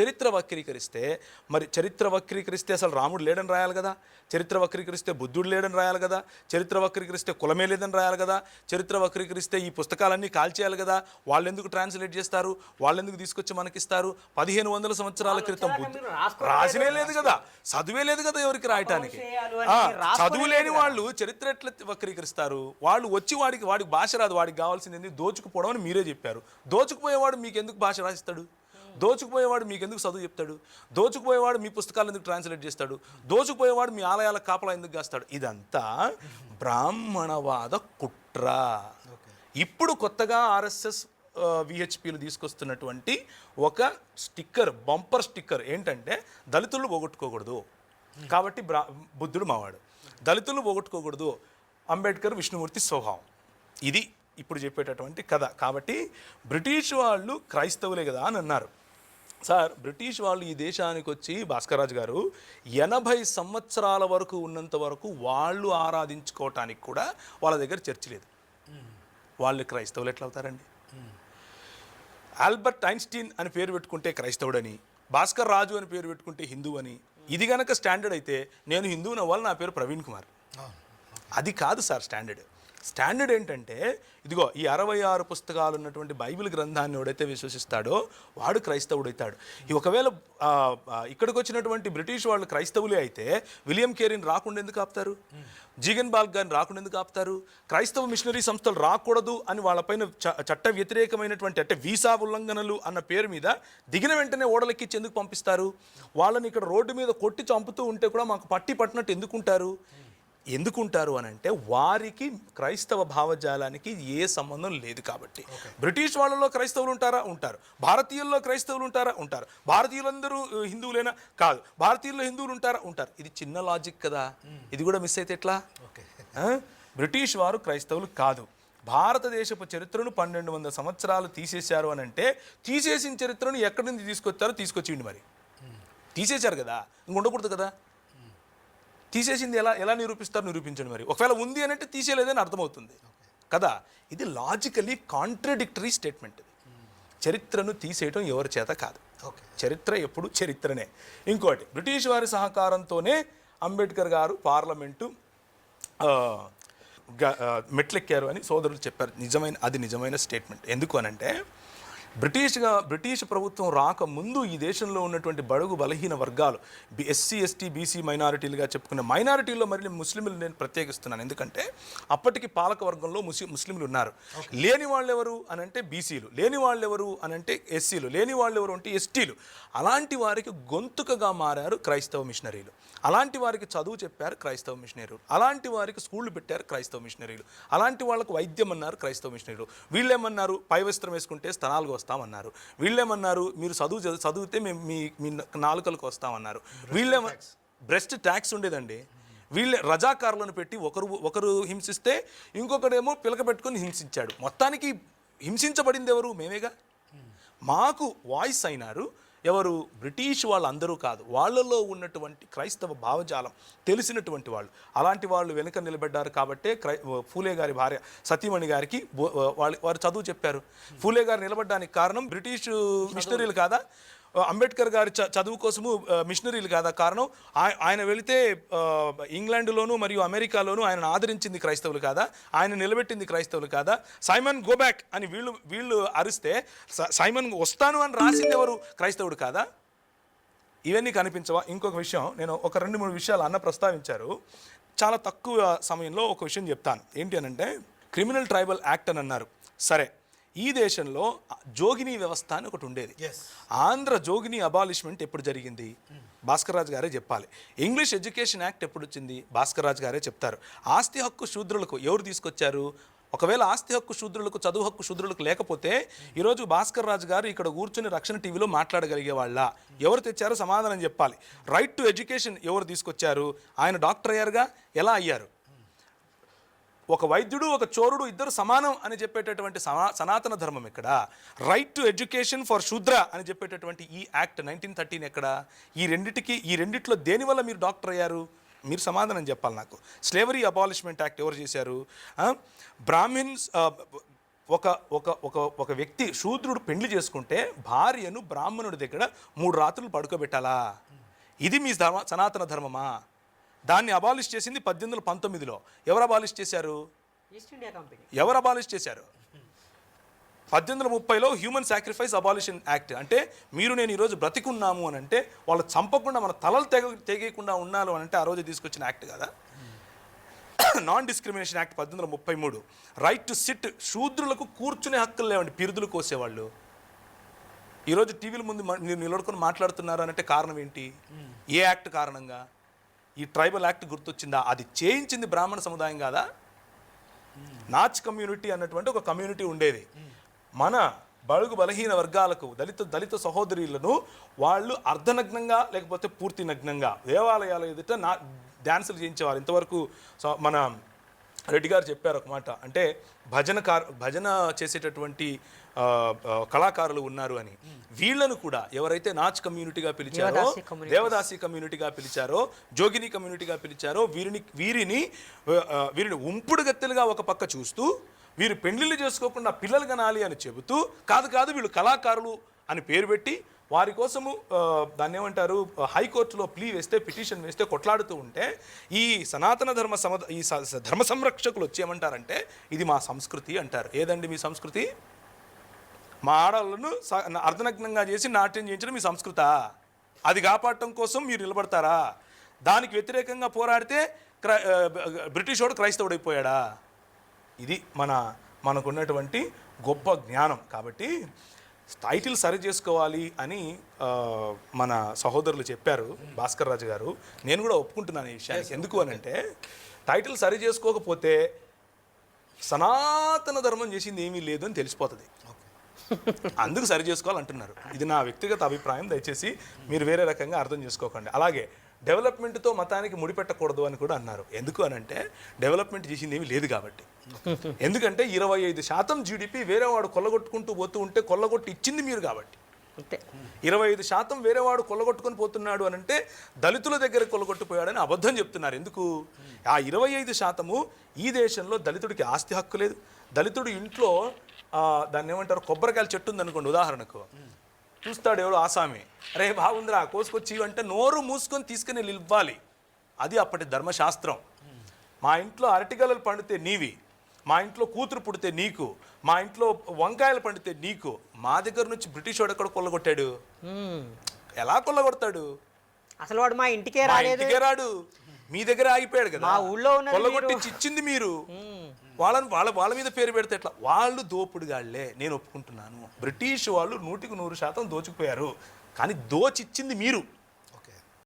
చరిత్ర వక్రీకరిస్తే మరి చరిత్ర వక్రీకరిస్తే అసలు రాముడు లేడని రాయాలి కదా? చరిత్ర వక్రీకరిస్తే బుద్ధుడు లేడని రాయాలి కదా? చరిత్ర వక్రీకరిస్తే కులమే లేదని రాయాలి కదా? చరిత్ర వక్రీకరిస్తే ఈ పుస్తకాలన్నీ కాల్చేయాలి కదా? వాళ్ళు ఎందుకు ట్రాన్స్లేట్ చేస్తారు? వాళ్ళు ఎందుకు తీసుకొచ్చి మనకిస్తారు? పదిహేను వందల సంవత్సరాల క్రితం బుద్ధు రాసినే లేదు కదా? చదువే లేదు కదా ఎవరికి రాయటానికి? చదువు లేని. వాళ్ళు చరిత్ర ఎట్లా వక్రీకరిస్తారు? వాళ్ళు వచ్చి వాడికి వాడికి భాష రాదు. వాడికి కావాల్సింది ఏంది? దోచుకుపోవడం అని మీరే చెప్పారు. దోచుకుపోయేవాడు మీకు ఎందుకు భాష రాసిస్తాడు? దోచుకుపోయేవాడు మీకు ఎందుకు చదువు చెప్తాడు? దోచుకుపోయేవాడు మీ పుస్తకాలు ఎందుకు ట్రాన్స్లేట్ చేస్తాడు? దోచుకుపోయేవాడు మీ ఆలయాల కాపలా ఎందుకు కాస్తాడు? ఇదంతా బ్రాహ్మణవాద కుట్ర. ఇప్పుడు కొత్తగా ఆర్ఎస్ఎస్ విహెచ్పిలు తీసుకొస్తున్నటువంటి ఒక స్టిక్కర్ బంపర్ స్టిక్కర్ ఏంటంటే దళితులు పోగొట్టుకోకూడదు. కాబట్టి బ్రా బుద్ధుడు మావాడు. దళితులు పోగొట్టుకోకూడదు. అంబేద్కర్ విష్ణుమూర్తి స్వభావం. ఇది ఇప్పుడు చెప్పేటటువంటి కథ. కాబట్టి బ్రిటిష్ వాళ్ళు క్రైస్తవులే కదా అని అన్నారు. సార్ బ్రిటిష్ వాళ్ళు ఈ దేశానికి వచ్చి భాస్కర్రాజు గారు ఎనభై సంవత్సరాల వరకు ఉన్నంత వరకు వాళ్ళు ఆరాధించుకోవటానికి కూడా వాళ్ళ దగ్గర చర్చ లేదు. వాళ్ళు క్రైస్తవులు ఎట్లా అవుతారండి ఆల్బర్ట్ ఐన్స్టీన్ అని పేరు పెట్టుకుంటే క్రైస్తవుడని భాస్కర్ రాజు అని పేరు పెట్టుకుంటే హిందూ అని ఇది గనక స్టాండర్డ్ అయితే నేను హిందువుని అవ్వాలి నా పేరు ప్రవీణ్ కుమార్. అది కాదు సార్ స్టాండర్డ్. స్టాండర్డ్ ఏంటంటే ఇదిగో ఈ అరవై ఆరు పుస్తకాలు ఉన్నటువంటి బైబిల్ గ్రంథాన్ని ఎవడైతే విశ్వసిస్తాడో వాడు క్రైస్తవుడు అవుతాడు ఈ ఒకవేళ ఇక్కడికి వచ్చినటువంటి బ్రిటిష్ వాళ్ళు క్రైస్తవులే అయితే విలియం కేరీని రాకుండా ఎందుకు ఆపుతారు? జీగన్ బాల్ గారిని రాకుండా ఎందుకు ఆపుతారు? క్రైస్తవ మిషనరీ సంస్థలు రాకూడదు అని వాళ్ళపైన చ- చట్ట వ్యతిరేకమైనటువంటి అంటే వీసా ఉల్లంఘనలు అన్న పేరు మీద దిగిన వెంటనే ఓడలెక్కించి ఎందుకు పంపిస్తారు? వాళ్ళని ఇక్కడ రోడ్డు మీద కొట్టి చంపుతూ ఉంటే కూడా మాకు పట్టి పట్టినట్టు ఎందుకుంటారు? ఎందుకుంటారు అని అంటే వారికి క్రైస్తవ భావజాలానికి ఏ సంబంధం లేదు కాబట్టి. బ్రిటిష్ వాళ్ళలో క్రైస్తవులు ఉంటారా? ఉంటారు. భారతీయుల్లో క్రైస్తవులు ఉంటారా? ఉంటారు. భారతీయులందరూ హిందువులేనా? కాదు. భారతీయుల్లో హిందువులు ఉంటారా? ఉంటారు. ఇది చిన్న లాజిక్ కదా. ఇది కూడా మిస్ అయితే ఎట్లా? ఆ? బ్రిటిష్ వారు క్రైస్తవులు కాదు. భారతదేశపు చరిత్రను పన్నెండు వందల సంవత్సరాలు తీసేశారు అని అంటే తీసేసిన చరిత్రను ఎక్కడి నుంచి తీసుకొచ్చారో తీసుకొచ్చిండి మరి. తీసేశారు కదా. ఇంక ఉండకూడదు కదా. తీసేసింది ఎలా ఎలా నిరూపిస్తారు నిరూపించండి మరి. ఒకవేళ ఉంది అని అంటే తీసేయలేదని అర్థమవుతుంది. కదా? ఇది లాజికలీ కాంట్రడిక్టరీ స్టేట్మెంట్ ఇది. చరిత్రను తీసేయటం ఎవరి చేత కాదు. ఓకే. చరిత్ర ఎప్పుడు చరిత్రనే. ఇంకోటి బ్రిటిష్ వారి సహకారంతోనే అంబేద్కర్ గారు పార్లమెంటు మెట్లెక్కారు అని సోదరులు చెప్పారు. నిజమైన అది నిజమైన స్టేట్మెంట్ ఎందుకు అనంటే బ్రిటిష్గా బ్రిటిష్ ప్రభుత్వం రాకముందు ఈ దేశంలో ఉన్నటువంటి బడుగు బలహీన వర్గాలు ఎస్సీ ఎస్టీ బీసీ మైనారిటీలుగా చెప్పుకున్న మైనారిటీల్లో మరి ముస్లింలు నేను ప్రత్యేకిస్తున్నాను. ఎందుకంటే అప్పటికి పాలక వర్గంలో ముస్లిం ముస్లింలు ఉన్నారు. లేని వాళ్ళు ఎవరు అని అంటే బీసీలు లేని వాళ్ళు ఎవరు అని అంటే ఎస్సీలు లేని వాళ్ళు ఎవరు అంటే ఎస్టీలు. అలాంటి వారికి గొంతుకగా మారారు క్రైస్తవ మిషనరీలు. అలాంటి వారికి చదువు చెప్పారు క్రైస్తవ మిషనరీలు. అలాంటి వారికి స్కూళ్ళు పెట్టారు క్రైస్తవ మిషనరీలు. అలాంటి వాళ్ళకు వైద్యం అన్నారు క్రైస్తవ మిషనరీలు. వీళ్ళేమన్నారు? పై వస్త్రం వేసుకుంటే స్తనాలకు వస్తామన్నారు. వీళ్ళేమన్నారు మీరు చదువు చదువు- చదివితే మేము మీ మీ నాలుకలకు వస్తామన్నారు. వీళ్ళేమ బ్రెస్ట్ ట్యాక్స్ ఉండేదండి. వీళ్ళే రజాకారులను పెట్టి ఒకరు ఒకరు హింసిస్తే ఇంకొకడేమో పిలక పెట్టుకొని హింసించాడు. మొత్తానికి హింసించబడింది ఎవరు? మేమేగా? మాకు వాయిస్ అయినారు. ఎవరు బ్రిటిష్ వాళ్ళందరూ కాదు వాళ్ళలో ఉన్నటువంటి క్రైస్తవ భావజాలం తెలిసినటువంటి వాళ్ళు. అలాంటి వాళ్ళు వెనుక నిలబడ్డారు కాబట్టే క్రై ఫూలే గారి భార్య సతీమణి గారికి వాళ్ళు వారు చదువు చెప్పారు. ఫూలే గారు నిలబడడానికి కారణం బ్రిటిష్ మిషనరీలు కాదా? అంబేద్కర్ గారి చ- చదువు కోసము మిషనరీలు కాదా? కారణం ఆయన వెళితే ఇంగ్లాండ్లోను మరియు అమెరికాలోను ఆయన ఆదరించింది క్రైస్తవులు కాదా? ఆయన నిలబెట్టింది క్రైస్తవులు కాదా? సైమన్ గోబ్యాక్ అని వీళ్ళు వీళ్ళు అరిస్తే స- సైమన్ వస్తాను అని రాసింది ఎవరు? క్రైస్తవుడు కాదా? ఇవన్నీ కనిపించవా? ఇంకొక విషయం నేను ఒక రెండు మూడు విషయాలు అన్న ప్రస్తావించారు. చాలా తక్కువ సమయంలో ఒక విషయం చెప్తాను. ఏంటి అని అంటే క్రిమినల్ ట్రైబల్ యాక్ట్ అని అన్నారు. సరే ఈ దేశంలో జోగిని వ్యవస్థ అని ఒకటి ఉండేది. ఆంధ్ర జోగిని అబాలిష్మెంట్ ఎప్పుడు జరిగింది? భాస్కర్ రాజు గారే చెప్పాలి. ఇంగ్లీష్ ఎడ్యుకేషన్ యాక్ట్ ఎప్పుడు వచ్చింది? భాస్కర్ రాజు గారే చెప్తారు. ఆస్తి హక్కు శూద్రులకు ఎవరు తీసుకొచ్చారు? ఒకవేళ ఆస్తి హక్కు శూద్రులకు చదువు హక్కు శూద్రులకు లేకపోతే ఈరోజు భాస్కర్ రాజు గారు ఇక్కడ కూర్చుని రక్షణ టీవీలో మాట్లాడగలిగే వాళ్ళ ఎవరు తెచ్చారో సమాధానం చెప్పాలి. రైట్ టు ఎడ్యుకేషన్ ఎవరు తీసుకొచ్చారు? ఆయన డాక్టర్ అయ్యారుగా? ఎలా అయ్యారు? ఒక వైద్యుడు ఒక చోరుడు ఇద్దరు సమానం అని చెప్పేటటువంటి సనాతన ధర్మం ఇక్కడ రైట్ టు ఎడ్యుకేషన్ ఫర్ శూద్ర అని చెప్పేటటువంటి ఈ యాక్ట్ నైన్టీన్ థర్టీన్ ఎక్కడ? ఈ రెండిటికి ఈ రెండిట్లో దేనివల్ల మీరు డాక్టర్ అయ్యారు? మీరు సమాధానం చెప్పాలి నాకు. స్లేవరీ అబాలిష్మెంట్ యాక్ట్ ఎవరు చేశారు? బ్రాహ్మిన్స్ ఒక ఒక ఒక ఒక వ్యక్తి శూద్రుడు పెండ్లి చేసుకుంటే భార్యను బ్రాహ్మణుడి దగ్గర మూడు రాత్రులు పడుకోబెట్టాలా? ఇది మీ ధర్మ సనాతన ధర్మమా? దాన్ని అబాలిష్ చేసింది పద్దెనిమిది వందల పంతొమ్మిదిలో. ఎవరు అబాలిష్ చేశారు? East India company. ఎవరు అబాలిష్ చేశారు? పద్దెనిమిది వందల ముప్పైలో హ్యూమన్ సాక్రిఫైస్ అబాలిషన్ యాక్ట్. అంటే మీరు నేను ఈరోజు బ్రతికున్నాము అని అంటే వాళ్ళు చంపకుండా మన తలలు తెగ తెగేయకుండా ఉన్నాను అని అంటే ఆ రోజు తీసుకొచ్చిన యాక్ట్ కదా. నాన్ డిస్క్రిమినేషన్ యాక్ట్ పద్దెనిమిది వందల ముప్పై మూడు. రైట్ టు సిట్ శూద్రులకు కూర్చునే హక్కులు లేవండి పిరుదులు కోసేవాళ్ళు. ఈరోజు టీవీల ముందు మీరు నిలబడుకొని మాట్లాడుతున్నారు అంటే కారణం ఏంటి? ఏ యాక్ట్ కారణంగా? ఈ ట్రైబల్ యాక్ట్ గుర్తొచ్చిందా? అది చేయించింది బ్రాహ్మణ సముదాయం కాదా? నాచ్ కమ్యూనిటీ అన్నటువంటి ఒక కమ్యూనిటీ ఉండేది. మన బడుగు బలహీన వర్గాలకు దళిత దళిత సహోదరులను వాళ్ళు అర్ధనగ్నంగా లేకపోతే పూర్తి నగ్నంగా దేవాలయాల ఎదుట నా డ్యాన్సులు చేయించేవారు. ఇంతవరకు మన రెడ్డి గారు చెప్పారు ఒక మాట. అంటే భజన కార్ భజన చేసేటటువంటి కళాకారులు ఉన్నారు అని. వీళ్ళను కూడా ఎవరైతే నాచ్ కమ్యూనిటీగా పిలిచారో దేవదాసి కమ్యూనిటీగా పిలిచారో జోగిని కమ్యూనిటీగా పిలిచారో వీరిని వీరిని వీరిని ఉంపుడు గత్తెలుగా ఒక పక్క చూస్తూ వీరు పెళ్ళిళ్ళు చేసుకోకుండా పిల్లలు కనాలి అని చెబుతూ కాదు కాదు వీళ్ళు కళాకారులు అని పేరు పెట్టి వారి కోసము దాన్ని ఏమంటారు హైకోర్టులో ప్లీ వేస్తే పిటిషన్ వేస్తే కొట్లాడుతూ ఉంటే ఈ సనాతన ధర్మ సమ ఈ ధర్మ సంరక్షకులు వచ్చి ఏమంటారంటే ఇది మా సంస్కృతి అంటారు. ఏదండి మీ సంస్కృతి? మా ఆడవాళ్ళను అర్ధనగ్నంగా చేసి నాట్యం చేయించడం మీ సంస్కృత. అది కాపాడటం కోసం మీరు నిలబడతారా? దానికి వ్యతిరేకంగా పోరాడితే క్రై బ్రిటిష్ వాడు క్రైస్తవుడైపోయాడా? ఇది మన మనకున్నటువంటి గొప్ప జ్ఞానం. కాబట్టి టైటిల్ సరి చేసుకోవాలి అని మన సహోదరులు చెప్పారు భాస్కర్ రాజు గారు. నేను కూడా ఒప్పుకుంటున్నాను ఈ విషయానికి. ఎందుకు అని అంటే టైటిల్ సరి చేసుకోకపోతే సనాతన ధర్మం చేసింది ఏమీ లేదు అని తెలిసిపోతుంది. అందుకు సరి చేసుకోవాలంటున్నారు. ఇది నా వ్యక్తిగత అభిప్రాయం దయచేసి మీరు వేరే రకంగా అర్థం చేసుకోకండి. అలాగే డెవలప్మెంట్తో మతానికి ముడిపెట్టకూడదు అని కూడా అన్నారు. ఎందుకు అని అంటే డెవలప్మెంట్ చేసింది ఏమీ లేదు కాబట్టి. ఎందుకంటే ఇరవై ఐదు శాతం జీడిపి వేరే వాడు కొల్లగొట్టుకుంటూ పోతూ ఉంటే కొల్లగొట్టి ఇచ్చింది మీరు కాబట్టి. అంతే. ఇరవై ఐదు శాతం వేరేవాడు కొల్లగొట్టుకొని పోతున్నాడు అని అంటే దళితుల దగ్గర కొల్లగొట్టిపోయాడని అబద్ధం చెప్తున్నారు. ఎందుకు? ఆ ఇరవై ఐదు శాతము ఈ దేశంలో దళితుడికి ఆస్తి హక్కు లేదు. దళితుడు ఇంట్లో దాన్ని ఏమంటారు? కొబ్బరికాయల చెట్టు ఉందనుకోండి ఉదాహరణకు. చూస్తాడు ఎవడు ఆసామి. అరే బాగుందిరా కోసుకొచ్చి ఇవ్వు" అంటే నోరు మూసుకొని తీసుకుని ఇవ్వాలి. అది అప్పటి ధర్మశాస్త్రం. మా ఇంట్లో అరటిగలలు పండితే నీవి మా ఇంట్లో కూతురు పుడితే నీకు మా ఇంట్లో వంకాయలు పండితే నీకు మా దగ్గర నుంచి బ్రిటిష్ వాడు ఎక్కడ కొల్లగొట్టాడు. ఎలా కొల్లగొడతాడు? అసలు వాడు మా ఇంటికే రాడు. మీ దగ్గర ఆగిపోయాడు కదా. ఊళ్ళో కొల్లగొట్టించి ఇచ్చింది మీరు. వాళ్ళని వాళ్ళ వాళ్ళ మీద పేరు పెడితే ఎట్లా? వాళ్ళు దోపుడుగాళ్ళే నేను ఒప్పుకుంటున్నాను. బ్రిటిష్ వాళ్ళు నూటికి నూరు శాతం దోచుకుపోయారు. కానీ దోచిచ్చింది మీరు.